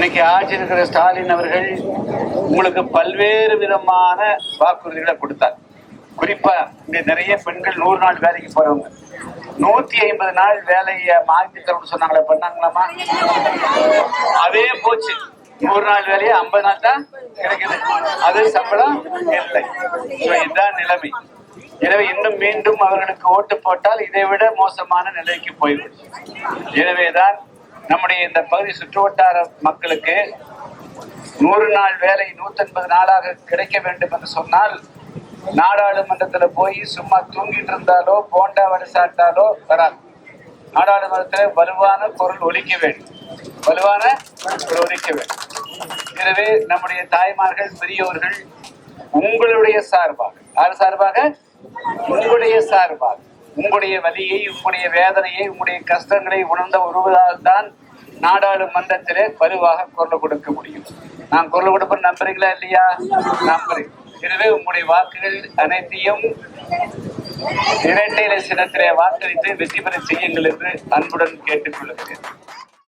இன்னைக்கு ஆட்சி இருக்கிற ஸ்டாலின் அவர்கள் உங்களுக்கு பல்வேறு விதமான வாக்குறுதிகளை கொடுத்தார். குறிப்பா இங்க நிறைய பெண்கள் நூறு நாள் வேலைக்கு போறவங்க. நூத்தி ஐம்பது நாள் வேலையை மாற்றி தரணும்னு சொன்னாங்களே பண்ணாங்களாமா அதே போச்சு. நூறு நாள் வேலையை ஐம்பது நாள் தான் கிடைக்குது. அது சம்பளம் இல்லை. இதுதான் நிலைமை. எனவே இன்னும் மீண்டும் அவர்களுக்கு ஓட்டு போட்டால் இதை விட மோசமான நிலைக்கு போய்விடும். எனவேதான் நம்முடைய இந்த பகுதி சுற்றுவட்டார மக்களுக்கு நூறு நாள் வேலை நூத்தன்பது நாளாக கிடைக்க வேண்டும் என்று சொன்னால் நாடாளுமன்றத்துல போய் சும்மா தூங்கிட்டு இருந்தாலோ போண்டா வடை சாப்பிட்டாலோ வராது. நாடாளுமன்றத்துல வலுவான குரல் ஒலிக்க வேண்டும். வலுவான குரல் ஒலிக்க வேண்டும். எனவே நம்முடைய தாய்மார்கள் பெரியோர்கள் உங்களுடைய சார்பாக. யார் சார்பாக? உங்களுடைய சார்பாக. உங்களுடைய வலியை உங்களுடைய வேதனையை உங்களுடைய கஷ்டங்களை உணர்ந்த ஒருவரால் தான் நாடாளுமன்றத்திலே பருவாக குரல் கொடுக்க முடியும். நான் குரல் கொடுப்பேன் நம்புறீங்களா இல்லையா? நம்புறேன். எனவே உங்களுடைய வாக்குகள் அனைத்தையும் இரட்டை சின்னத்திலே வாக்களித்து வெற்றி பெற செய்யுங்கள் என்று அன்புடன் கேட்டுக்கொள்கிறேன்.